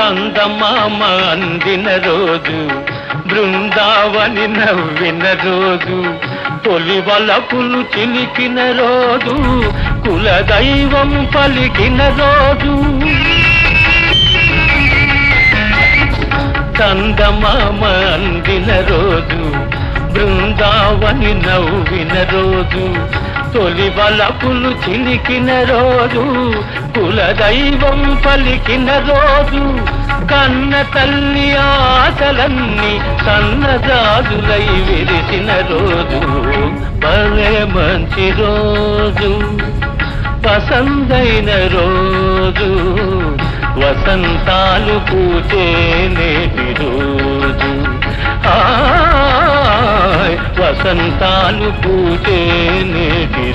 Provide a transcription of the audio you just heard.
చందమామ అందిన రోజు బృందావని నవ్విన రోజు తొలి వలపులు చిలికిన రోజు కులదైవం పలికిన రోజు. చందమామ అందిన రోజు బృందావని నవ్విన రోజు తొలి వలపులు చిలికిన రోజు కులదైవం పలికిన రోజు కన్న తల్లి ఆశలన్నీ సన్నజాజులై విరిసిన రోజు. భలే మంచి రోజు పసందైన రోజు వసంతాలు పూచే నేటి రోజు. వసంతాలు పూచే నేటి